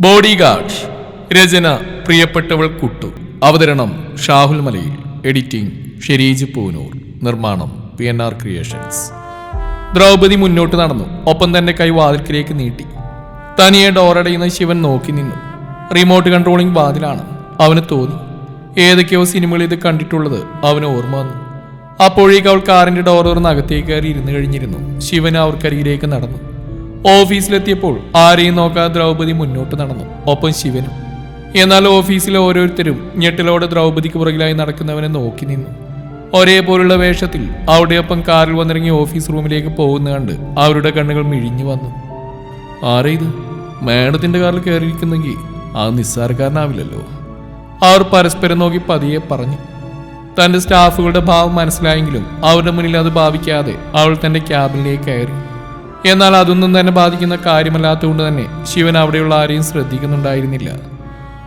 Body guard രചന പ്രിയപ്പെട്ടവൾ കുട്ടു. അവതരണം ഷാഹുൽ മലയിൽ. എഡിറ്റിംഗ് ഷെരീജ് പൂനൂർ. നിർമ്മാണം P N R creations. Draupadi മുന്നോട്ട് നടന്നു. ഒപ്പം തന്നെ കൈ വാതിൽക്കിലേക്ക് നീട്ടി. തനിയെ ഡോറടയുന്ന ശിവൻ നോക്കി നിന്നു. റിമോട്ട് കൺട്രോളിംഗ് വാതിലാണ്. അവന് തോന്നി. ഏതൊക്കെയോ സിനിമകൾ ഇത് കണ്ടിട്ടുള്ളത് അവന് ഓർമ്മ വന്നു. അപ്പോഴേക്ക് അവൾ കാറിന്റെ ഡോർ തുറന്ന് അകത്തേക്ക് കയറി ഇരുന്ന് കഴിഞ്ഞിരുന്നു. ശിവൻ അവർക്കരികിലേക്ക് നടന്നു. ഓഫീസിലെത്തിയപ്പോൾ ആരെയും നോക്കാതെ ദ്രൗപദി മുന്നോട്ട് നടന്നു. ഒപ്പം ശിവനും. എന്നാൽ ഓഫീസിലെ ഓരോരുത്തരും ഞെട്ടിലോടെ ദ്രൗപദിക്ക് പുറകിലായി നടക്കുന്നവനെ നോക്കി നിന്നു. ഒരേപോലുള്ള വേഷത്തിൽ അവിടെയൊപ്പം കാറിൽ വന്നിറങ്ങി ഓഫീസ് റൂമിലേക്ക് പോകുന്ന കണ്ട് അവരുടെ കണ്ണുകൾ മിഴിഞ്ഞു വന്നു. ആരാ ഇത്? കാറിൽ കയറിയിരിക്കുന്നെങ്കിൽ ആ നിസ്സാരക്കാരനാവില്ലല്ലോ. അവർ പരസ്പരം നോക്കി പതിയെ പറഞ്ഞു. തന്റെ സ്റ്റാഫുകളുടെ ഭാവം മനസ്സിലായെങ്കിലും അവരുടെ മുന്നിൽ അത് ഭാവിക്കാതെ അവൾ തന്റെ ക്യാബിനിലേക്ക് കയറി. എന്നാൽ അതൊന്നും തന്നെ ബാധിക്കുന്ന കാര്യമല്ലാത്തതുകൊണ്ട് തന്നെ ശിവൻ അവിടെയുള്ള ആരെയും ശ്രദ്ധിക്കുന്നുണ്ടായിരുന്നില്ല.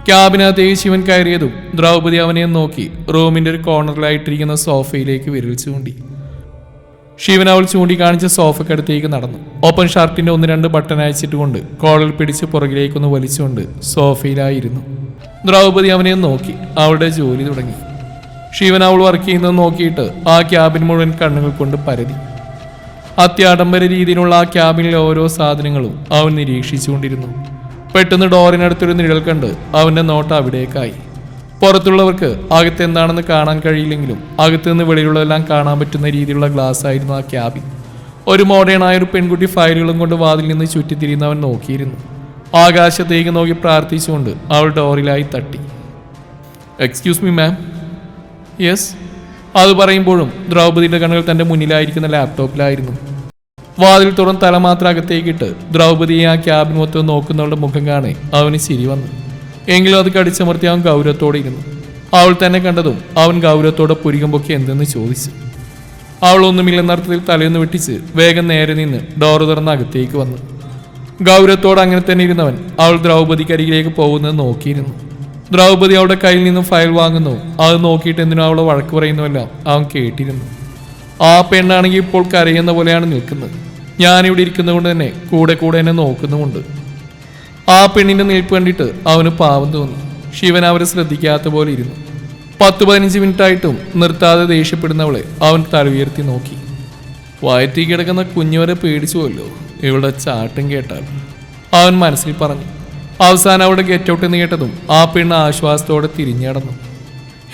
ക്യാബിനകത്തേക്ക് ശിവൻ കയറിയതും ദ്രൗപദി അവനെ നോക്കി റൂമിന്റെ ഒരു കോർണറിലായിട്ടിരിക്കുന്ന സോഫയിലേക്ക് വിരൽ ചൂണ്ടി. ശിവൻ അവൾ ചൂണ്ടിക്കാണിച്ച സോഫക്കടുത്തേക്ക് നടന്നു. ഓപ്പൺ ഷർട്ടിന്റെ ഒന്ന് രണ്ട് ബട്ടൺ അയച്ചിട്ടുകൊണ്ട് കോളർ പിടിച്ച് പുറകിലേക്കൊന്ന് വലിച്ചുകൊണ്ട് സോഫയിലായിരുന്നു. ദ്രൗപദി അവനെ നോക്കി അവളുടെ ജോലി തുടങ്ങി. ശിവൻ അവൾ വർക്ക് ചെയ്യുന്നത് നോക്കിയിട്ട് ആ ക്യാബിൻ മുഴുവൻ കണ്ണുകൾ കൊണ്ട് പരതി. അത്യാഡംബര രീതിയിലുള്ള ആ ക്യാബിനിലെ ഓരോ സാധനങ്ങളും അവൻ നിരീക്ഷിച്ചുകൊണ്ടിരുന്നു. പെട്ടെന്ന് ഡോറിനടുത്തൊരു നിഴൽ കണ്ട് അവന്റെ നോട്ട് അവിടേക്കായി. പുറത്തുള്ളവർക്ക് അകത്ത് എന്താണെന്ന് കാണാൻ കഴിയില്ലെങ്കിലും അകത്ത് നിന്ന് വെളിയിലുള്ളതെല്ലാം കാണാൻ പറ്റുന്ന രീതിയിലുള്ള ഗ്ലാസ് ആയിരുന്നു ആ ക്യാബിൻ. ഒരു മോഡേണായ ഒരു പെൺകുട്ടി ഫയലുകളും കൊണ്ട് വാതിൽ നിന്ന് ചുറ്റിത്തിരിയുന്ന അവൻ നോക്കിയിരുന്നു. ആകാശത്തേക്ക് നോക്കി പ്രാർത്ഥിച്ചുകൊണ്ട് അവൾ ഡോറിലായി തട്ടി. എക്സ്ക്യൂസ് മീ മാം യെസ് അത് പറയുമ്പോഴും ദ്രൗപതിയുടെ കണ്ണുകൾ തന്റെ മുന്നിലായിരിക്കുന്ന ലാപ്ടോപ്പിലായിരുന്നു വാതിൽ തുറന്ന് തല മാത്രം അകത്തേക്കിട്ട് ദ്രൗപതിയെ ആ ക്യാബിൻ മൊത്തം നോക്കുന്നവളുടെ മുഖം കാണേ അവന് ചിരി വന്നു. എങ്കിലും അത് കടിച്ചമർത്തി അവൻ ഗൗരവത്തോടെ ഇരുന്നു. അവൾ തന്നെ കണ്ടതും അവൻ ഗൗരവത്തോടെ പുരികം പൊക്കി എന്തെന്ന് ചോദിച്ചു. അവൾ ഒന്നുമില്ലെന്നർത്ഥത്തിൽ തലയൊന്ന് വെട്ടിച്ച് വേഗം നേരെ നിന്ന് ഡോർ തുറന്ന് അകത്തേക്ക് വന്നു. ഗൗരവത്തോടെ അങ്ങനെ തന്നെ ഇരുന്നവൻ അവൾ ദ്രൗപതിക്കരികിലേക്ക് പോകുന്നത് നോക്കിയിരുന്നു. ദ്രൗപദി അവളുടെ കയ്യിൽ നിന്നും ഫയൽ വാങ്ങുന്നു. അത് നോക്കിയിട്ട് എന്തിനാ അവളെ വഴക്ക് പറയുന്നുവല്ല അവൻ കേട്ടിരുന്നു. ആ പെണ്ണാണെങ്കിൽ ഇപ്പോൾ കരയുന്ന പോലെയാണ് നിൽക്കുന്നത്. ഞാനിവിടെ ഇരിക്കുന്നതുകൊണ്ട് തന്നെ കൂടെ കൂടെ എന്നെ നോക്കുന്നുമുണ്ട്. ആ പെണ്ണിന്റെ നിൽപ്പ് കണ്ടിട്ട് അവന് പാവം തോന്നി. ശിവൻ അവരെ ശ്രദ്ധിക്കാത്ത പോലെ ഇരുന്നു. പത്ത് പതിനഞ്ച് മിനിറ്റ് ആയിട്ടും നിർത്താതെ ദേഷ്യപ്പെടുന്നവളെ അവൻ തലവുയർത്തി നോക്കി. വയറ്റി കിടക്കുന്ന കുഞ്ഞുവരെ പേടിച്ചുവല്ലോ ഇവളുടെ ചാട്ടം കേട്ടാൽ അവൻ മനസ്സിൽ പറഞ്ഞു അവസാനം അവിടെ ഗെറ്റ് ഔട്ട് എന്ന് കേട്ടതും ആ പെണ്ണ് ആശ്വാസത്തോടെ തിരിഞ്ഞടന്നു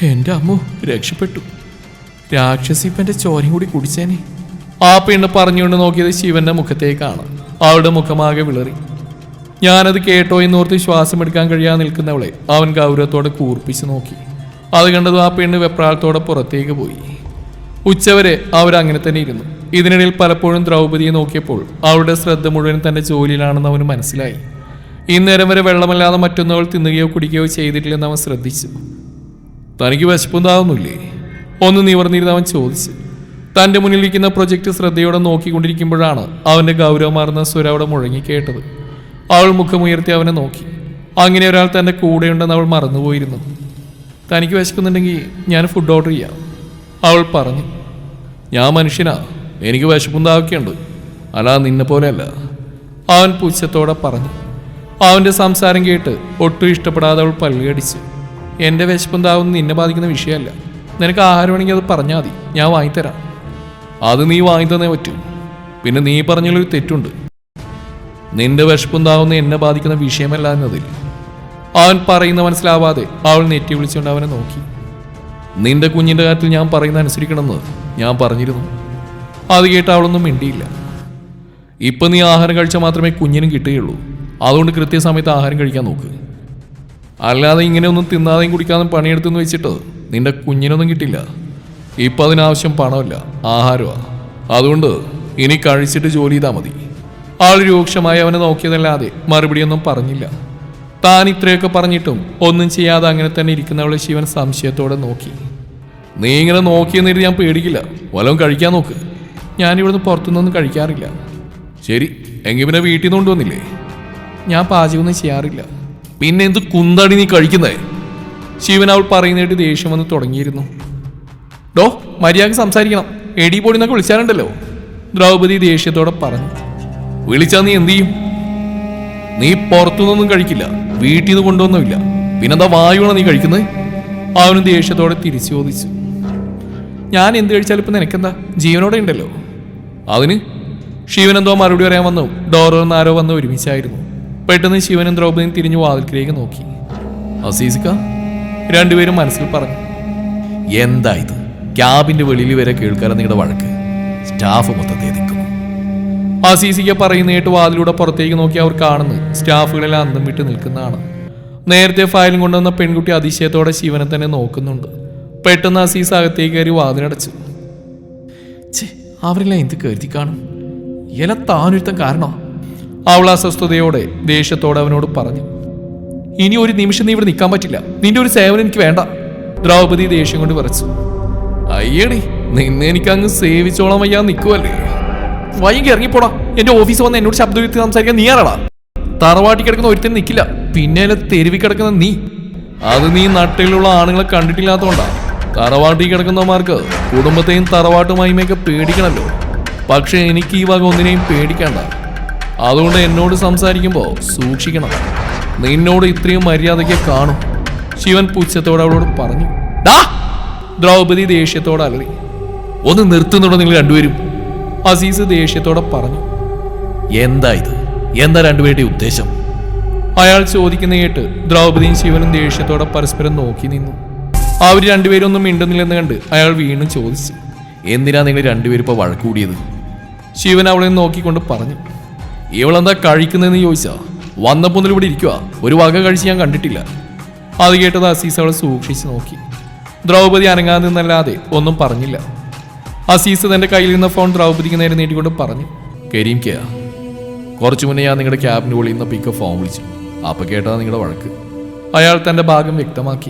എന്റെ അമ്മു രക്ഷപ്പെട്ടു. രാക്ഷസി ഇപ്പം എന്റെ ചോരയും കൂടി കുടിച്ചേനെ. ആ പെണ്ണ് പറഞ്ഞുകൊണ്ട് നോക്കിയത് ശിവന്റെ മുഖത്തേക്കാണ്. അവളുടെ മുഖമാകെ വിളറി. ഞാനത് കേട്ടോ എന്നോർത്ത് ശ്വാസം എടുക്കാൻ കഴിയാതെ നിൽക്കുന്നവളെ അവൻ ഗൗരവത്തോടെ കൂർപ്പിച്ച് നോക്കി. അത് കണ്ടതും ആ പെണ്ണ് വെപ്രാളത്തോടെ പുറത്തേക്ക് പോയി. ഉച്ചവരെ അവരങ്ങനെ തന്നെ ഇരുന്നു. ഇതിനിടയിൽ പലപ്പോഴും ദ്രൗപതിയെ നോക്കിയപ്പോൾ അവളുടെ ശ്രദ്ധ മുഴുവൻ തന്റെ ജോലിയിലാണെന്ന് അവന് മനസ്സിലായി. ഇന്നേരം വരെ വെള്ളമല്ലാതെ മറ്റൊന്നവൾ തിന്നുകയോ കുടിക്കുകയോ ചെയ്തിട്ടില്ലെന്ന് അവൻ ശ്രദ്ധിച്ചു. തനിക്ക് വിശപ്പുണ്ടാവുന്നില്ലേ ഒന്ന് നിവർന്നിരുന്ന് അവൻ ചോദിച്ചു. തന്റെ മുന്നിലിരിക്കുന്ന പ്രൊജക്റ്റ് ശ്രദ്ധയോടെ നോക്കിക്കൊണ്ടിരിക്കുമ്പോഴാണ് അവന്റെ ഗൗരവമാർന്ന സ്വരം അവിടെ മുഴങ്ങി കേട്ടത്. അവൾ മുഖമുയർത്തി അവനെ നോക്കി. അങ്ങനെ ഒരാൾ തന്റെ കൂടെയുണ്ടെന്ന് അവൾ മറന്നുപോയിരുന്നു. തനിക്ക് വിശക്കുന്നുണ്ടെങ്കിൽ ഞാൻ ഫുഡ് ഓർഡർ ചെയ്യാം. അവൾ പറഞ്ഞു ഞാൻ മനുഷ്യനാ. എനിക്ക് വിശപ്പുണ്ടാവുകയുണ്ട് അല്ല നിന്നെ പോലെയല്ല അവൻ പുച്ഛത്തോടെ പറഞ്ഞു അവന്റെ സംസാരം കേട്ട് ഒട്ടും ഇഷ്ടപ്പെടാതെ അവൾ പല്ലുകടിച്ചു എന്റെ വിശപ്പുണ്ടാവുന്ന നിന്നെ ബാധിക്കുന്ന വിഷയമല്ല. നിനക്ക് ആഹാരം വേണമെങ്കിൽ അത് പറഞ്ഞാൽ മതി. ഞാൻ വാങ്ങിത്തരാം. അത് നീ വാങ്ങി തന്നേ പറ്റൂ. പിന്നെ നീ പറഞ്ഞൊരു തെറ്റുണ്ട്. നിന്റെ വിശപ്പുണ്ടാവുന്ന എന്നെ ബാധിക്കുന്ന വിഷയമല്ല എന്നതിൽ. അവൻ പറയുന്ന മനസ്സിലാവാതെ അവൾ നെറ്റി വിളിച്ചുകൊണ്ട് അവനെ നോക്കി. നിന്റെ കുഞ്ഞിന്റെ കാര്യത്തിൽ ഞാൻ പറയുന്ന അനുസരിക്കണമെന്ന് ഞാൻ പറഞ്ഞിരുന്നു. അത് കേട്ട് അവളൊന്നും മിണ്ടിയില്ല. ഇപ്പം നീ ആഹാരം കഴിച്ചാൽ മാത്രമേ കുഞ്ഞിനും കിട്ടുകയുള്ളൂ. അതുകൊണ്ട് കൃത്യസമയത്ത് ആഹാരം കഴിക്കാൻ നോക്ക്. അല്ലാതെ ഇങ്ങനെയൊന്നും തിന്നാതെയും കുടിക്കാതെയും പണിയെടുത്തെന്ന് വെച്ചിട്ട് നിന്റെ കുഞ്ഞിനൊന്നും കിട്ടില്ല. ഇപ്പം അതിനാവശ്യം പണമല്ല ആഹാരമാണ് അതുകൊണ്ട് ഇനി കഴിച്ചിട്ട് ജോലി ചെയ്താൽ മതി. ആൾ രൂക്ഷമായി അവനെ നോക്കിയതല്ലാതെ മറുപടിയൊന്നും പറഞ്ഞില്ല. താൻ ഇത്രയൊക്കെ പറഞ്ഞിട്ടും ഒന്നും ചെയ്യാതെ അങ്ങനെ തന്നെ ഇരിക്കുന്നവളെ ശിവൻ സംശയത്തോടെ നോക്കി. നീ ഇങ്ങനെ നോക്കിയെന്നിട്ട് ഞാൻ പേടിക്കില്ല. വല്ലതും കഴിക്കാൻ നോക്ക്. ഞാനിവിടുന്ന് പുറത്തുനിന്നൊന്നും കഴിക്കാറില്ല. ശരി എങ്കിൽ പിന്നെ വീട്ടിൽ നിന്ന് കൊണ്ടുവന്നില്ലേ? ഞാൻ പാചകമൊന്നും ചെയ്യാറില്ല. പിന്നെ എന്ത് കുന്തടി നീ കഴിക്കുന്നേ? ശിവൻ അവൾ പറയുന്നതായിട്ട് ദേഷ്യം വന്ന് തുടങ്ങിയിരുന്നു. ഡോ മര്യാദ സംസാരിക്കണം. എടി പൊടി എന്നൊക്കെ വിളിച്ചാലുണ്ടല്ലോ. ദ്രൗപദി ദേഷ്യത്തോടെ പറഞ്ഞു. വിളിച്ചാ നീ എന്ത് ചെയ്യും? നീ പുറത്തുനിന്നൊന്നും കഴിക്കില്ല. വീട്ടിൽ നിന്ന് കൊണ്ടുവന്നുമില്ല. പിന്നെന്താ വായുവാണ് നീ കഴിക്കുന്നത് അവനും ദേഷ്യത്തോടെ തിരിച്ചു ചോദിച്ചു ഞാൻ എന്ത് കഴിച്ചാലും ഇപ്പം നിനക്കെന്താ? ജീവനോടെ ഉണ്ടല്ലോ. അതിന് ശിവൻ എന്തോ മറുപടി പറയാൻ വന്നു. ഡോറോ നാരോ വന്ന് ഒരുമിച്ചായിരുന്നു. പെട്ടെന്ന് ശിവനും ദ്രൗപദിയും തിരിഞ്ഞു വാതിൽക്കിലേക്ക് നോക്കി. അസീസിക്ക രണ്ടുപേരും മനസ്സിൽ പറഞ്ഞു എന്താ ഇത്? ക്യാബിന്റെ വെളിയിൽ വരെ കേൾക്കാതെ നിങ്ങളുടെ വഴക്ക്. സ്റ്റാഫ് മൊത്തത്തെ നിൽക്കുന്നു അസീസിക്ക പറയുന്ന കേട്ട് വാതിലൂടെ പുറത്തേക്ക് നോക്കി അവർ കാണുന്നു സ്റ്റാഫുകളെല്ലാം അന്തം വിട്ട് നിൽക്കുന്നതാണ്. നേരത്തെ ഫയലും കൊണ്ടുവന്ന പെൺകുട്ടി അതിശയത്തോടെ ശിവനെ തന്നെ നോക്കുന്നുണ്ട്. പെട്ടെന്ന് അസീസ് അകത്തേക്ക് കയറി വാതിലടച്ചു. അവരെല്ലാം എന്ത് കരുതി കാണും ഇല താനൊരുത്തം കാരണോ? അവൾ അസ്വസ്ഥതയോടെ ദേഷ്യത്തോടെ അവനോട് പറഞ്ഞു ഇനി ഒരു നിമിഷം നീ ഇവിടെ നിൽക്കാൻ പറ്റില്ല. നിന്റെ ഒരു സേവനം എനിക്ക് വേണ്ട. ദ്രൗപദി ദേഷ്യം കൊണ്ട് വിറച്ചു. അയ്യടി നിന്നെ എനിക്ക് അങ്ങ് സേവിച്ചോളാൻ വയ്യാ നിൽക്കുവല്ലേ? വൈകി ഇറങ്ങിപ്പോടാ. എന്റെ ഓഫീസ് വന്ന് എന്നോട് ശബ്ദം ഉയർത്തി സംസാരിക്കാൻ നീ ആരാടാ? തറവാട്ടി കിടക്കുന്ന ഒരുത്തൻ നിൽക്കില്ല. പിന്നെ തെരുവി കിടക്കുന്ന നീ. അത് നീ നട്ടിലുള്ള ആണുങ്ങളെ കണ്ടിട്ടില്ലാത്തോണ്ടാ. തറവാട്ടി കിടക്കുന്നവന്മാർക്ക് കുടുംബത്തെയും തറവാട്ടുമായുമൊക്കെ പേടിക്കണല്ലോ. പക്ഷെ എനിക്ക് ഈ വക ഒന്നിനെയും പേടിക്കണ്ട. അതുകൊണ്ട് എന്നോട് സംസാരിക്കുമ്പോൾ സൂക്ഷിക്കണം. നിന്നോട് ഇത്രയും മര്യാദയ്ക്ക് കാണും. ശിവൻ പുച്ഛത്തോടെ അവളോട് പറഞ്ഞു "ഡാ!" ദ്രൗപദി ദേഷ്യത്തോടെ അലറി. ഒന്ന് നിർത്തുന്നുണ്ടോ നിങ്ങൾ രണ്ടുപേരും? അസീസ് ദേഷ്യത്തോടെ പറഞ്ഞു എന്താ ഇത്? എന്താ രണ്ടുപേരുടെ ഉദ്ദേശം? അയാൾ ചോദിക്കുന്ന കേട്ട് ദ്രൗപദിയും ശിവനും ദേഷ്യത്തോടെ പരസ്പരം നോക്കി നിന്നു. അവർ രണ്ടുപേരും ഒന്നും മിണ്ടുന്നില്ലെന്ന് കണ്ട് അയാൾ വീണ്ടും ചോദിച്ചു എന്തിനാ നിങ്ങൾ രണ്ടുപേരും ഇപ്പോൾ വഴക്കൂടിയത് ശിവൻ അവളെ നോക്കിക്കൊണ്ട് പറഞ്ഞു ഇവളെന്താ കഴിക്കുന്നതെന്ന് ചോദിച്ചാ വന്നപ്പോൾ മുതൽ ഇവിടെ ഇരിക്കുക ഒരു വക കഴിച്ച് ഞാൻ കണ്ടിട്ടില്ല. അത് കേട്ടത് അസീസ് അവളെ സൂക്ഷിച്ച് നോക്കി. ദ്രൗപദി അനങ്ങാതെ നിന്നല്ലാതെ ഒന്നും പറഞ്ഞില്ല. അസീസ് തന്റെ കയ്യിൽ നിന്ന ഫോൺ ദ്രൗപദിക്ക് നേരെ നീട്ടിക്കൊണ്ട് പറഞ്ഞു കരീം കെയാ കുറച്ചു മുന്നേ ഞാൻ നിങ്ങളുടെ ക്യാബിന് വിളിയിൽ നിന്ന് പിക്ക് ഫോൺ വിളിച്ചു. അപ്പം കേട്ടതാ നിങ്ങളുടെ വഴക്ക്. അയാൾ തന്റെ ഭാഗം വ്യക്തമാക്കി.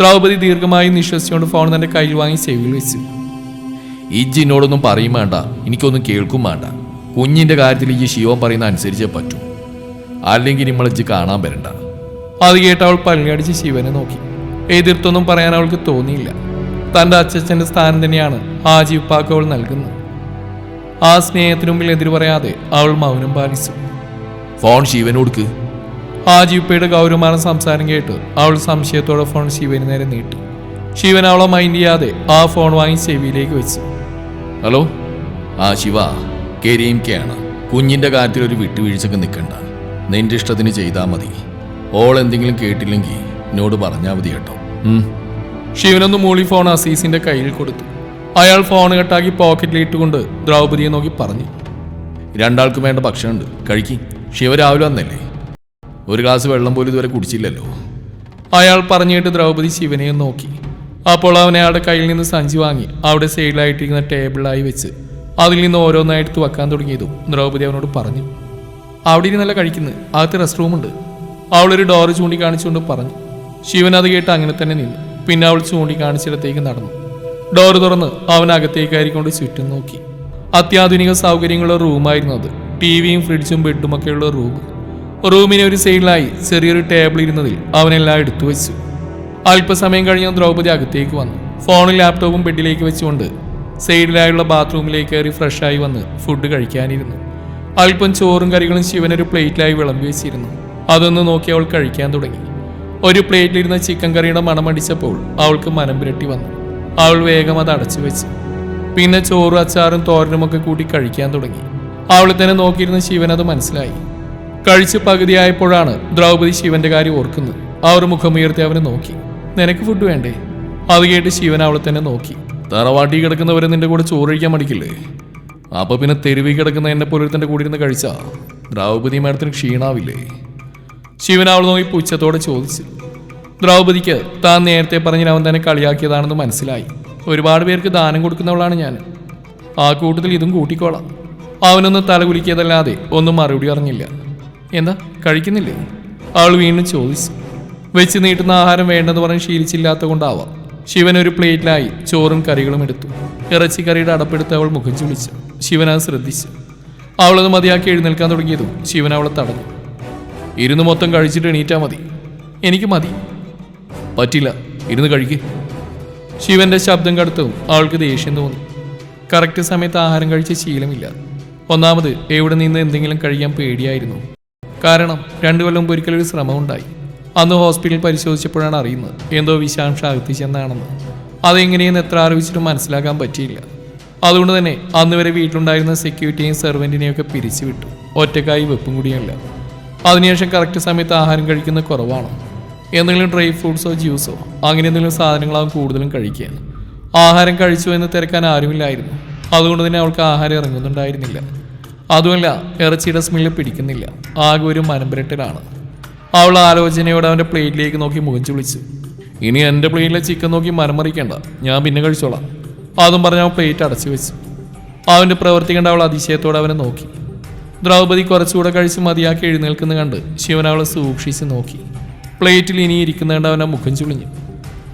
ദ്രൗപദി ദീർഘമായി നിശ്വസിച്ചുകൊണ്ട് ഫോൺ തന്റെ കയ്യിൽ വാങ്ങി ചെവിയിൽ വെച്ചു. ഇജ്ജിന്നോടൊന്നും പറയും വേണ്ട. എനിക്കൊന്നും കേൾക്കും വേണ്ട. കുഞ്ഞിന്റെ കാര്യത്തിൽ ഈ ശിവൻ പറയുന്ന അനുസരിച്ചേ പറ്റൂ. അല്ലെങ്കിൽ നമ്മൾ ഇജ്ജ് കാണാൻ വരണ്ട. അത് കേട്ട് അവൾ പള്ളിയടിച്ച് ശിവനെ നോക്കി. എതിർത്തൊന്നും പറയാൻ അവൾക്ക് തോന്നിയില്ല. തന്റെ അച്ഛച്ചന്റെ സ്ഥാനം തന്നെയാണ് ആ ജീവിപ്പാക്ക് അവൾ നൽകുന്നത്. ആ സ്നേഹത്തിനു മുമ്പിൽ എതിര് പറയാതെ അവൾ മൗനം പാലിച്ചു. ഫോൺ ശിവൻ കൊടുക്ക്. ആ ജീവിപ്പയുടെ ഗൗരവമാണ് സംസാരം കേട്ട് അവൾ സംശയത്തോടെ ഫോൺ ശിവന് നേരെ നീട്ടി. ശിവൻ അവളെ മൈൻഡ് ചെയ്യാതെ ആ ഫോൺ വാങ്ങി ചെവിയിലേക്ക് വെച്ചു. ഹലോ? ആ ശിവ. കരീം കെ ആണ് കുഞ്ഞിന്റെ കാര്യത്തിൽ ഒരു വിട്ടുവീഴ്ചക്ക് നിൽക്കണ്ട. നിന്റെ ഇഷ്ടത്തിന് ചെയ്താൽ മതി. ഓൾ എന്തെങ്കിലും കേട്ടില്ലെങ്കിൽ എന്നോട് പറഞ്ഞാൽ മതി കേട്ടോ. ശിവനൊന്ന് മൂളി ഫോൺ അസീസിന്റെ കയ്യിൽ കൊടുത്തു. അയാൾ ഫോൺ കട്ടാക്കി പോക്കറ്റിൽ ഇട്ടുകൊണ്ട് ദ്രൗപദിയെ നോക്കി പറഞ്ഞു. രണ്ടാൾക്കും വേണ്ട ഭക്ഷണമുണ്ട്. കഴിക്കി. ശിവ രാവിലെ വന്നല്ലേ? ഒരു ഗ്ലാസ് വെള്ളം പോലും ഇതുവരെ കുടിച്ചില്ലല്ലോ. അയാൾ പറഞ്ഞിട്ട് ദ്രൗപദി ശിവനെ നോക്കി. അപ്പോൾ അവനെ അയാളുടെ കയ്യിൽ നിന്ന് സഞ്ചി വാങ്ങി. അവിടെ സൈഡിലായിട്ടിരിക്കുന്ന ടേബിളായി വെച്ച് അതിൽ നിന്ന് ഓരോന്നായി ഓരോന്നായിട്ട് വെക്കാൻ തുടങ്ങിയതും ദ്രൗപദി അവനോട് പറഞ്ഞു. അവിടെ ഇരുന്നല്ല കഴിക്കുന്നത് അകത്ത് റെസ്റ്റ് റൂമുണ്ട് അവളൊരു ഡോറ് ചൂണ്ടിക്കാണിച്ചുകൊണ്ട് പറഞ്ഞു. ശിവൻ അത് കേട്ട് അങ്ങനെ തന്നെ നിന്നു. പിന്നെ അവൾ ചൂണ്ടിക്കാണിച്ചിടത്തേക്ക് നടന്നു. ഡോറ് തുറന്ന് അവൻ അകത്തേക്കായിരിക്കൊണ്ട് ചുറ്റും നോക്കി. അത്യാധുനിക സൗകര്യങ്ങളുള്ള റൂമായിരുന്നു അത്. ടി വിയും ഫ്രിഡ്ജും ബെഡും ഒക്കെയുള്ള റൂം റൂമിന് ഒരു സൈഡിലായി ചെറിയൊരു ടേബിൾ ഇരുന്നതിൽ അവനെല്ലാം എടുത്തു വെച്ചു അല്പസമയം കഴിഞ്ഞ് ദ്രൗപദി അകത്തേക്ക് വന്നു. ഫോണും ലാപ്ടോപ്പും ബെഡിലേക്ക് വെച്ചുകൊണ്ട് സൈഡിലായുള്ള ബാത്റൂമിലേക്ക് കയറി ഫ്രഷായി വന്ന് ഫുഡ് കഴിക്കാനിരുന്നു. അല്പം ചോറും കറികളും ശിവനൊരു പ്ലേറ്റിലായി വിളമ്പി വെച്ചിരുന്നു. അതൊന്ന് നോക്കി അവൾ കഴിക്കാൻ തുടങ്ങി. ഒരു പ്ലേറ്റിലിരുന്ന ചിക്കൻ കറിയുടെ മണമടിച്ചപ്പോൾ അവൾക്ക് മനം പുരട്ടി വന്നു. അവൾ വേഗം അത് അടച്ചു വെച്ചു. പിന്നെ ചോറും അച്ചാറും തോരനുമൊക്കെ കൂട്ടി കഴിക്കാൻ തുടങ്ങി. അവളെ തന്നെ നോക്കിയിരുന്ന ശിവൻ അത് മനസ്സിലായി. കഴിച്ച് പകുതിയായപ്പോഴാണ് ദ്രൗപദി ശിവന്റെ കാര്യം ഓർക്കുന്നത്. അവർ മുഖമുയർത്തി അവനെ നോക്കി. നിനക്ക് ഫുഡ് വേണ്ടേ? അത് കേട്ട് ശിവൻ അവളെ തന്നെ നോക്കി. തറവാട്ടി കിടക്കുന്നവരെ നിന്റെ കൂടെ ചോറ് കഴിക്കാൻ മടിക്കില്ലേ? അപ്പൊ പിന്നെ തെരുവി കിടക്കുന്ന എന്നെ പോലൊരുത്തന്റെ കൂടെ ഇരുന്ന് കഴിച്ചാ? ദ്രൗപദി മേഡത്തിന് ക്ഷീണാവില്ലേ? ശിവൻ അവൾ നോക്കി പുച്ഛത്തോടെ ചോദിച്ചു. ദ്രൗപദിക്ക് താൻ നേരത്തെ പറഞ്ഞ അവൻ തന്നെ കളിയാക്കിയതാണെന്ന് മനസ്സിലായി. ഒരുപാട് പേർക്ക് ദാനം കൊടുക്കുന്നവളാണ് ഞാൻ. ആ കൂട്ടത്തിൽ ഇതും കൂട്ടിക്കോളാം. അവനൊന്ന് തലകുലിക്കിയതല്ലാതെ ഒന്നും മറുപടി അറിഞ്ഞില്ല എന്താ കഴിക്കുന്നില്ലേ? അവൾ വീണ്ടും ചോദിച്ചു. വെച്ച് നീട്ടുന്ന ആഹാരം വേണ്ടെന്ന് പറഞ്ഞ് ശീലിച്ചില്ലാത്ത കൊണ്ടാവാം ശിവൻ ഒരു പ്ലേറ്റിലായി ചോറും കറികളും എടുത്തു. ഇറച്ചിക്കറിയുടെ അടപ്പെടുത്ത് അവൾ മുഖം ചുളിച്ചു. ശിവൻ അത് ശ്രദ്ധിച്ചു. അവളത് മതിയാക്കി എഴുന്നേൽക്കാൻ തുടങ്ങിയതും ശിവൻ അവളെ തടഞ്ഞു. ഇരുന്ന് മൊത്തം കഴിച്ചിട്ട് എണീറ്റാ മതി. എനിക്ക് മതി. പറ്റില്ല. ഇരുന്ന് കഴിക്ക്. ശിവന്റെ ശബ്ദം കടുത്തതും അവൾക്ക് ദേഷ്യം തോന്നി. കറക്റ്റ് സമയത്ത് ആഹാരം കഴിച്ച ശീലമില്ല. ഒന്നാമത് എവിടെ നിന്ന് എന്തെങ്കിലും കഴിയാൻ പേടിയായിരുന്നു. കാരണം രണ്ടു കൊല്ലം ഒരിക്കലൊരു ശ്രമം ഉണ്ടായി അന്ന് ഹോസ്പിറ്റലിൽ പരിശോധിച്ചപ്പോഴാണ് അറിയുന്നത്. എന്തോ വിഷാംശ അകത്തി ചെന്നാണെന്ന്. അതെങ്ങനെയെന്ന് എത്ര അറിവിച്ചിട്ടും മനസ്സിലാക്കാൻ പറ്റിയില്ല. അതുകൊണ്ട് തന്നെ അന്ന് വരെ വീട്ടിലുണ്ടായിരുന്ന സെക്യൂരിറ്റിയെയും ഒക്കെ പിരിച്ചുവിട്ടു ഒറ്റക്കായി വെപ്പും കൂടിയല്ല അതിനുശേഷം കറക്റ്റ് സമയത്ത് ആഹാരം കഴിക്കുന്ന കുറവാണ്. എന്തെങ്കിലും ഡ്രൈ ഫ്രൂട്ട്സോ ജ്യൂസോ അങ്ങനെ എന്തെങ്കിലും സാധനങ്ങളാവും കൂടുതലും കഴിക്കുക ആഹാരം കഴിച്ചു എന്ന് തിരക്കാൻ ആരുമില്ലായിരുന്നു. അതുകൊണ്ട് തന്നെ അവൾക്ക് ആഹാരം ഇറങ്ങുന്നുണ്ടായിരുന്നില്ല. അതുമല്ല ഇറച്ചിയുടെ സ്മെല്ല് പിടിക്കുന്നില്ല. ആകെ ഒരു മനംപുരട്ടലാണ്. അവൾ ആലോചനയോടെ അവന്റെ പ്ലേറ്റിലേക്ക് നോക്കി മുഖം വിളിച്ചു ഇനി എന്റെ പ്ലേറ്റിലെ ചിക്കൻ നോക്കി മരമറിക്കണ്ട. ഞാൻ പിന്നെ കഴിച്ചോളാം. അതും പറഞ്ഞ് അവൻ പ്ലേറ്റ് അടച്ചു വെച്ചു. അവന്റെ പ്രവൃത്തി കണ്ട് അവൾ അതിശയത്തോടെ അവനെ നോക്കി. ദ്രൗപദി കുറച്ചുകൂടെ കഴിച്ച് മതിയാക്കി എഴുന്നേൽക്കുന്ന കണ്ട് ശിവൻ അവളെ സൂക്ഷിച്ച് നോക്കി. പ്ലേറ്റിൽ ഇനി ഇരിക്കുന്ന കണ്ട് അവനെ മുഖം ചുളിഞ്ഞു.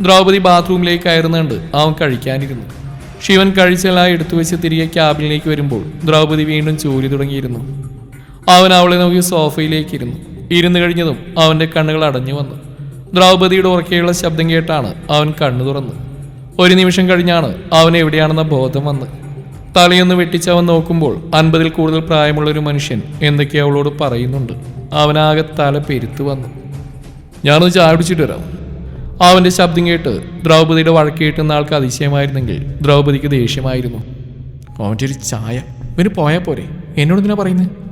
ദ്രൗപദി ബാത്റൂമിലേക്ക് കയറുന്നുണ്ട് അവൻ കഴിക്കാനിരുന്നു. ശിവൻ കഴിച്ചെല്ലാം എടുത്തു വെച്ച് തിരികെ ക്യാബിനിലേക്ക് വരുമ്പോൾ ദ്രൗപദി വീണ്ടും ജോലി തുടങ്ങിയിരുന്നു. അവൻ അവളെ നോക്കി സോഫയിലേക്ക് ഇരുന്നു കഴിഞ്ഞതും അവന്റെ കണ്ണുകൾ അടഞ്ഞു വന്നു. ദ്രൗപതിയുടെ ഉറക്കെയുള്ള ശബ്ദം കേട്ടാണ് അവൻ കണ്ണു തുറന്നു. ഒരു നിമിഷം കഴിഞ്ഞാണ് അവൻ എവിടെയാണെന്ന ബോധം വന്ന് തലയൊന്ന് വെട്ടിച്ചവൻ നോക്കുമ്പോൾ അൻപതിൽ കൂടുതൽ പ്രായമുള്ള ഒരു മനുഷ്യൻ എന്തൊക്കെ അവളോട് പറയുന്നുണ്ട്. അവനാകെ തല പെരുത്തു വന്നു. ഞാനൊന്ന് ചായ പിടിച്ചിട്ട് വരാം. അവന്റെ ശബ്ദം കേട്ട് ദ്രൗപതിയുടെ വഴക്ക് കിട്ടുന്ന ആൾക്ക് അതിശയമായിരുന്നെങ്കിൽ ദ്രൗപതിക്ക് ദേഷ്യമായിരുന്നു. അവന്റെ ഒരു ചായ. ഇവന് പോയാൽ പോരെ. എന്നോട് എന്തിനാ പറയുന്നത്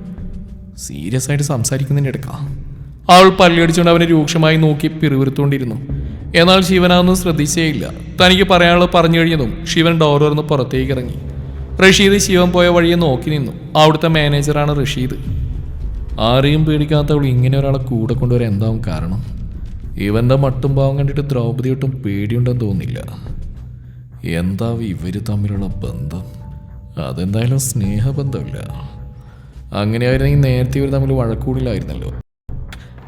സീരിയസ് ആയിട്ട് സംസാരിക്കുന്നതിന്റെ എടുക്കാം അവൾ പല്ലടിച്ചുകൊണ്ട് അവനെ രൂക്ഷമായി നോക്കി പിറുവിരുത്തുകൊണ്ടിരുന്നു എന്നാൽ ശിവൻ അതൊന്നും ശ്രദ്ധിച്ചേയില്ല. തനിക്ക് പറയാനുള്ളത് പറഞ്ഞു കഴിഞ്ഞതും ശിവൻ ഡോർ പുറത്തേക്ക് ഇറങ്ങി. റഷീദ് ശിവൻ പോയ വഴിയെ നോക്കി നിന്നു. അവിടുത്തെ മാനേജറാണ് റഷീദ്. ആരെയും പേടിക്കാത്തവൾ ഇങ്ങനെ ഒരാളെ കൂടെ കൊണ്ടുവരാൻ എന്താവും കാരണം? ഇവന്റെ മട്ടും ഭാവം കണ്ടിട്ട് ദ്രൗപദി ഒട്ടും പേടിയുണ്ടെന്ന് തോന്നില്ല. എന്താവും ഇവർ തമ്മിലുള്ള ബന്ധം? അതെന്തായാലും സ്നേഹബന്ധമില്ല. അങ്ങനെയായിരുന്നെങ്കിൽ നേരത്തെ ഇവർ തമ്മിൽ വഴക്കൂടില്ലായിരുന്നല്ലോ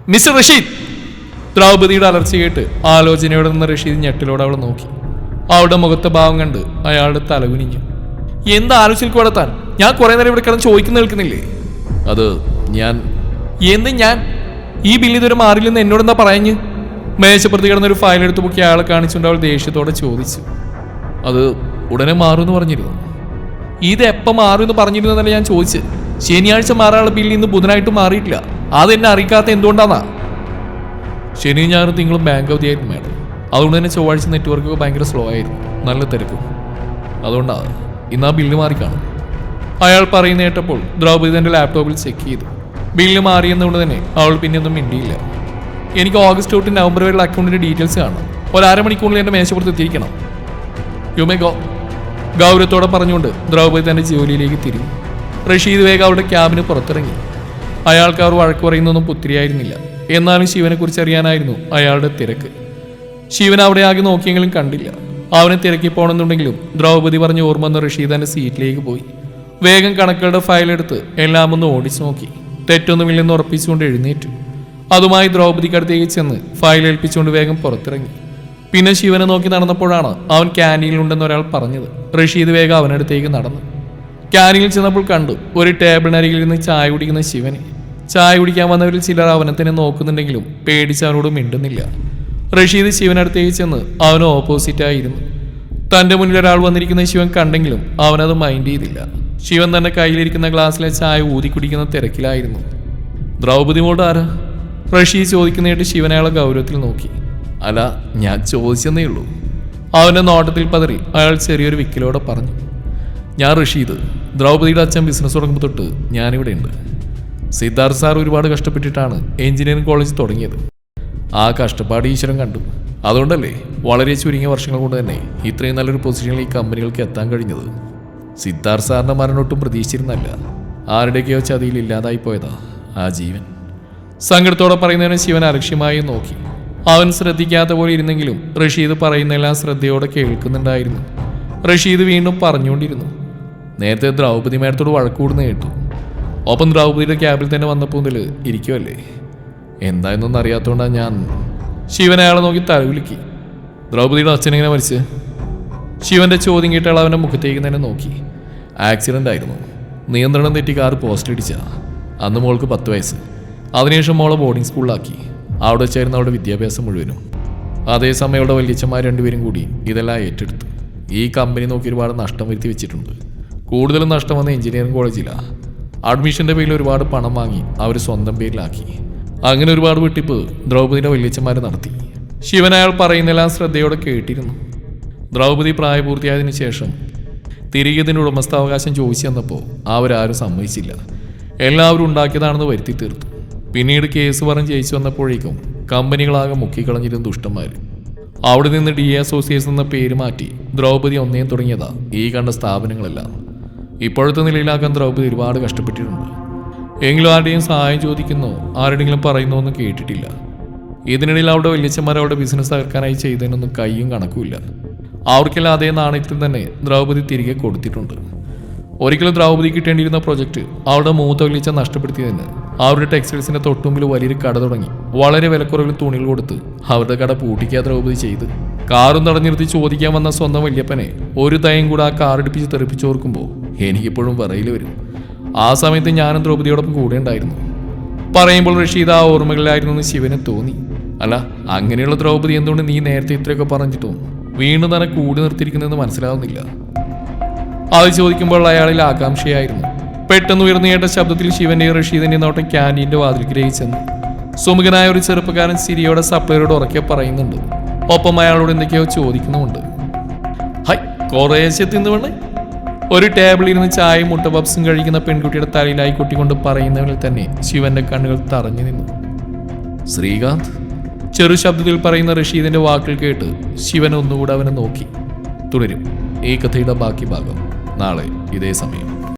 മിസ്റ്റർ റഷീദ് ദ്രൗപതിയുടെ അലർച്ച കേട്ട് ആലോചനയോടെ നിന്ന റഷീദ് ഞെട്ടിലോടെ അവളെ നോക്കി. അവളുടെ മുഖത്തെ ഭാവം കണ്ട് അയാളുടെ തലകുനിഞ്ഞു എന്താ ആലോചിച്ചു കൊടുത്താൻ? ഞാൻ കുറെ നേരം ഇവിടെ കിടന്ന് ചോദിക്കുന്ന നിൽക്കുന്നില്ലേ അത് ഞാൻ എന്ത് ഞാൻ? ഈ ബില്ല് ഇതുവരെ മാറില്ലെന്ന് എന്നോട് എന്താ പറഞ്ഞ്? മേശപ്പുറത്ത് കിടന്ന ഒരു ഫയൽ എടുത്ത് പൊക്കി അയാളെ കാണിച്ചുകൊണ്ട് അവൾ ദേഷ്യത്തോടെ ചോദിച്ചു. അത് ഉടനെ മാറുമെന്ന് പറഞ്ഞിരുന്നു. ഇത് എപ്പോൾ മാറുമെന്ന് പറഞ്ഞിരുന്നതല്ല ഞാൻ ചോദിച്ചത്? ശനിയാഴ്ച മാറാനുള്ള ബില്ല് ഇന്ന് ബുധനായിട്ട് മാറിയിട്ടില്ല. അതെന്നെ അറിയിക്കാത്ത എന്തുകൊണ്ടാണ് ശനി ഞായറും തിങ്കളും ബാങ്ക് അവധിയായിരുന്നു മാഡം. അതുകൊണ്ട് തന്നെ ചൊവ്വാഴ്ച നെറ്റ്വർക്കൊക്കെ ഭയങ്കര സ്ലോ ആയിരുന്നു. നല്ല തിരക്കും. അതുകൊണ്ടാണ് ഇന്ന് ആ ബില്ല് മാറിക്കാണും അയാൾ പറയുന്ന കേട്ടപ്പോൾ ദ്രൗപദി ലാപ്ടോപ്പിൽ ചെക്ക് ചെയ്തു. ബില്ല് മാറിയെന്നുകൊണ്ട് തന്നെ അവൾ പിന്നെ ഒന്നും മിണ്ടിയില്ല. എനിക്ക് ഓഗസ്റ്റ് തൊട്ട് നവംബർ വരെയുള്ള അക്കൗണ്ടിന്റെ ഡീറ്റെയിൽസ് കാണണം. ഒരു അരമണിക്കൂറിൽ എന്റെ മേശപ്പുറത്ത് എത്തിയിരിക്കണം. യു മേ ഗോ ഗൗരവത്തോടെ പറഞ്ഞുകൊണ്ട് ദ്രൗപദി തന്റെ ജോലിയിലേക്ക് തിരിഞ്ഞു. റഷീദ് വേഗം അവിടെ ക്യാബിന് പുറത്തിറങ്ങി. അയാൾക്ക് അവർ വഴക്ക് പറയുന്നൊന്നും പുത്തിരിയായിരുന്നില്ല. എന്നാലും ശിവനെ കുറിച്ച് അറിയാനായിരുന്നു അയാളുടെ തിരക്ക്. ശിവൻ അവിടെ ആകെ നോക്കിയെങ്കിലും കണ്ടില്ല. അവനെ തിരക്കി പോകണമെന്നുണ്ടെങ്കിലും ദ്രൗപദി പറഞ്ഞ് ഓർമ്മ വന്ന റഷീദ് തന്റെ സീറ്റിലേക്ക് പോയി. വേഗം കണക്കുകളുടെ ഫയലെടുത്ത് എല്ലാം ഒന്ന് ഓടിച്ചു നോക്കി. തെറ്റൊന്നുമില്ലെന്ന് ഉറപ്പിച്ചുകൊണ്ട് എഴുന്നേറ്റു. അതുമായി ദ്രൗപദിക്കടുത്തേക്ക് ചെന്ന് ഫയൽ ഏൽപ്പിച്ചുകൊണ്ട് വേഗം പുറത്തിറങ്ങി. പിന്നെ ശിവനെ നോക്കി നടന്നപ്പോഴാണ് അവൻ ക്യാന്റീനിലുണ്ടെന്ന് ഒരാൾ പറഞ്ഞത്. റഷീദ് വേഗം അവനടുത്തേക്ക് നടന്നു. ക്യാന്റീനിൽ ചെന്നപ്പോൾ കണ്ടു ഒരു ടേബിളിനരികിൽ നിന്ന് ചായ കുടിക്കുന്ന ശിവനെ ചായ കുടിക്കാൻ വന്നവരിൽ ചിലർ അവനെ തന്നെ നോക്കുന്നുണ്ടെങ്കിലും പേടിച്ച് അവനോട് മിണ്ടുന്നില്ല. റഷീദ് ശിവനടുത്തേക്ക് ചെന്ന് അവന് ഓപ്പോസിറ്റായിരുന്നു തന്റെ മുന്നിൽ ഒരാൾ വന്നിരിക്കുന്ന ശിവൻ കണ്ടെങ്കിലും അവനത് മൈൻഡ് ചെയ്തില്ല. ശിവൻ തന്റെ കയ്യിലിരിക്കുന്ന ഗ്ലാസ്സിലെ ചായ ഊതി കുടിക്കുന്ന തിരക്കിലായിരുന്നു. ദ്രൗപദി മോട് ആരാ? റഷീദ് ചോദിക്കുന്നതായിട്ട് ശിവൻ അയാളെ ഗൗരവത്തിൽ നോക്കി. അല്ല ഞാൻ ചോദിച്ചെന്നേ ഉള്ളൂ. അവന്റെ നോട്ടത്തിൽ പതറി അയാൾ ചെറിയൊരു വിക്കലോടെ പറഞ്ഞു. ഞാൻ റഷീദ്. ദ്രൗപദിയുടെ അച്ഛൻ ബിസിനസ് തുടങ്ങുമ്പോൾ തൊട്ട് ഞാനിവിടെ ഉണ്ട്. സിദ്ധാർത്ഥ് സാർ ഒരുപാട് കഷ്ടപ്പെട്ടിട്ടാണ് എഞ്ചിനീയറിംഗ് കോളേജ് തുടങ്ങിയത്. ആ കഷ്ടപ്പാട് ഈശ്വരൻ കണ്ടു. അതുകൊണ്ടല്ലേ വളരെ ചുരുങ്ങിയ വർഷങ്ങൾ കൊണ്ട് തന്നെ ഇത്രയും നല്ലൊരു പൊസിഷനിൽ ഈ കമ്പനികൾക്ക് എത്താൻ കഴിഞ്ഞത്. സിദ്ധാർത്ഥ് സാറിന്റെ മരണമൊട്ടും പ്രതീക്ഷിച്ചിരുന്നല്ല. ആരുടെയൊക്കെയോ ചതിയിൽ ഇല്ലാതായി പോയതാ ആ ജീവൻ. സങ്കടത്തോടെ പറയുന്നതിന് ശിവൻ അലക്ഷ്യമായി നോക്കി. അവൻ ശ്രദ്ധിക്കാത്ത പോലെ ഇരുന്നെങ്കിലും റഷീദ് പറയുന്നതെല്ലാം ശ്രദ്ധയോടെ കേൾക്കുന്നുണ്ടായിരുന്നു. റഷീദ് വീണ്ടും പറഞ്ഞുകൊണ്ടിരുന്നു. നേരത്തെ ദ്രൗപദി മേടത്തോട് വഴക്കൂടുന്ന കേട്ടു. ഒപ്പം ദ്രൗപദിയുടെ ക്യാബിൽ തന്നെ വന്നപ്പോൾ മുതൽ ഇരിക്കുമല്ലേ എന്തായെന്നൊന്നും അറിയാത്തതുകൊണ്ടാണ് ഞാൻ ശിവൻ അയാളെ നോക്കി ദ്രൗപദിയുടെ അച്ഛനെങ്ങനെ മരിച്ച്? ശിവന്റെ ചോദ്യം കേട്ടയാൾ അവന്റെ മുഖത്തേക്ക് തന്നെ നോക്കി. ആക്സിഡന്റ് ആയിരുന്നു. നിയന്ത്രണം തെറ്റി കാർ പോസ്റ്റ് ഇടിച്ച. അന്ന് മോൾക്ക് പത്ത് വയസ്സ്. അതിനുശേഷം മോളെ ബോർഡിംഗ് സ്കൂളിലാക്കി അവിടെ വെച്ചായിരുന്നു അവളുടെ വിദ്യാഭ്യാസം മുഴുവനും. അതേസമയം അവളുടെ വലിയച്ഛന്മാർ രണ്ടുപേരും കൂടി ഇതെല്ലാം ഏറ്റെടുത്തു. ഈ കമ്പനി നോക്കി ഒരുപാട് നഷ്ടം വരുത്തി വെച്ചിട്ടുണ്ട്. കൂടുതലും നഷ്ടം വന്ന എഞ്ചിനീയറിംഗ് കോളേജിലാണ് അഡ്മിഷന്റെ പേരിൽ ഒരുപാട് പണം വാങ്ങി അവർ സ്വന്തം പേരിലാക്കി. അങ്ങനെ ഒരുപാട് വെട്ടിപ്പ് ദ്രൗപദിയുടെ വല്യച്ഛന്മാരെ നടത്തി. ശിവൻ അയാൾ പറയുന്നെല്ലാം ശ്രദ്ധയോടെ കേട്ടിരുന്നു. ദ്രൗപദി പ്രായപൂർത്തിയായതിനു ശേഷം തിരികെ ഇതിന്റെ ഉടമസ്ഥാവകാശം ചോദിച്ചു തന്നപ്പോൾ അവരാരും സമ്മതിച്ചില്ല. എല്ലാവരും ഉണ്ടാക്കിയതാണെന്ന് വരുത്തി തീർത്തു. പിന്നീട് കേസ് പറഞ്ഞ് ജയിച്ചു വന്നപ്പോഴേക്കും കമ്പനികളാകെ മുക്കിക്കളഞ്ഞിരുന്ന ദുഷ്ടന്മാർ അവിടെ നിന്ന് ഡി എ അസോസിയേഷൻ എന്ന പേര് മാറ്റി ദ്രൗപദി ഒന്നേം തുടങ്ങിയതാ ഈ കണ്ട സ്ഥാപനങ്ങളെല്ലാം. ഇപ്പോഴത്തെ നിലയിലാക്കാൻ ദ്രൗപദി ഒരുപാട് കഷ്ടപ്പെട്ടിട്ടുണ്ട്. എങ്കിലും ആരുടെയും സഹായം ചോദിക്കുന്നോ ആരുടെങ്കിലും പറയുന്നോ ഒന്നും കേട്ടിട്ടില്ല. ഇതിനിടയിൽ അവിടെ വലിയച്ഛന്മാർ അവിടെ ബിസിനസ് തകർക്കാനായി ചെയ്തതിനൊന്നും കൈയും കണക്കുമില്ല. അവർക്കെല്ലാം അതേ നാണയത്തിൽ തന്നെ ദ്രൗപദി തിരികെ കൊടുത്തിട്ടുണ്ട്. ഒരിക്കലും ദ്രൗപദി കിട്ടേണ്ടിയിരുന്ന പ്രൊജക്ട് അവരുടെ മൂത്ത വലിച്ച നഷ്ടപ്പെടുത്തിയതിന് അവരുടെ ടെക്സ്റ്റൈൽസിന്റെ തൊട്ടുമുമ്പിൽ വലിയൊരു കട തുടങ്ങി. വളരെ വിലക്കുറവിൽ തുണികൾ കൊടുത്ത് അവരുടെ കട പൂട്ടിക്കാ ദ്രൗപദി ചെയ്ത്. കാറും തടഞ്ഞിരുത്തി ചോദിക്കാൻ വന്ന സ്വന്തം വല്യപ്പനെ ഒരു തയം കൂടെ ആ കാർ തെറിപ്പിച്ചോർക്കുമ്പോൾ എനിക്കിപ്പോഴും പറയിൽ വരും. ആ സമയത്ത് ഞാനും ദ്രൗപതിയോടൊപ്പം കൂടെ ഉണ്ടായിരുന്നു. പറയുമ്പോൾ റഷീദ് ആ ഓർമ്മകളിലായിരുന്നു എന്ന് ശിവന് തോന്നി. അല്ല അങ്ങനെയുള്ള ദ്രൗപതി എന്തുകൊണ്ട് നീ നേരത്തെ ഇത്രയൊക്കെ പറഞ്ഞിട്ടും വീണ്ടും തന്നെ കൂടി നിർത്തിയിരിക്കുന്നതെന്ന് മനസ്സിലാവുന്നില്ല. അത് ചോദിക്കുമ്പോൾ അയാളിൽ ആകാംക്ഷയായിരുന്നു. പെട്ടെന്ന് ഉയർന്നു കേട്ട ശബ്ദത്തിൽ ശിവന്റെയും റഷീദിന്റെയും നോട്ടം ക്യാന്റീന്റെ വാതിൽ ഗ്രഹിച്ചെന്ന് സുമുഖനായ ഒരു ചെറുപ്പക്കാരൻ സിരിയോടെ സപ്ലൈയോട് ഉറക്കെ പറയുന്നുണ്ട്. ഒപ്പം അയാളോട് എന്തൊക്കെയോ ചോദിക്കുന്നുമുണ്ട്. ഹൈ കുറേശ്ശെ തിന്നു വേണേ? ഒരു ടേബിളിൽ ഇരുന്ന് ചായയും മുട്ട പപ്സും കഴിക്കുന്ന പെൺകുട്ടിയുടെ തലയിലായി കൊട്ടിക്കൊണ്ട് പറയുന്നവരിൽ തന്നെ ശിവന്റെ കണ്ണുകൾ തറഞ്ഞു നിന്നു. ശ്രീകാന്ത്? ചെറു ശബ്ദത്തിൽ പറയുന്ന റഷീദിന്റെ വാക്കുകൾ കേട്ട് ശിവൻ ഒന്നുകൂടെ അവനെ നോക്കി. തുടരും. ഈ കഥയുടെ ബാക്കി ഭാഗം നാളെ ഇതേ സമയം.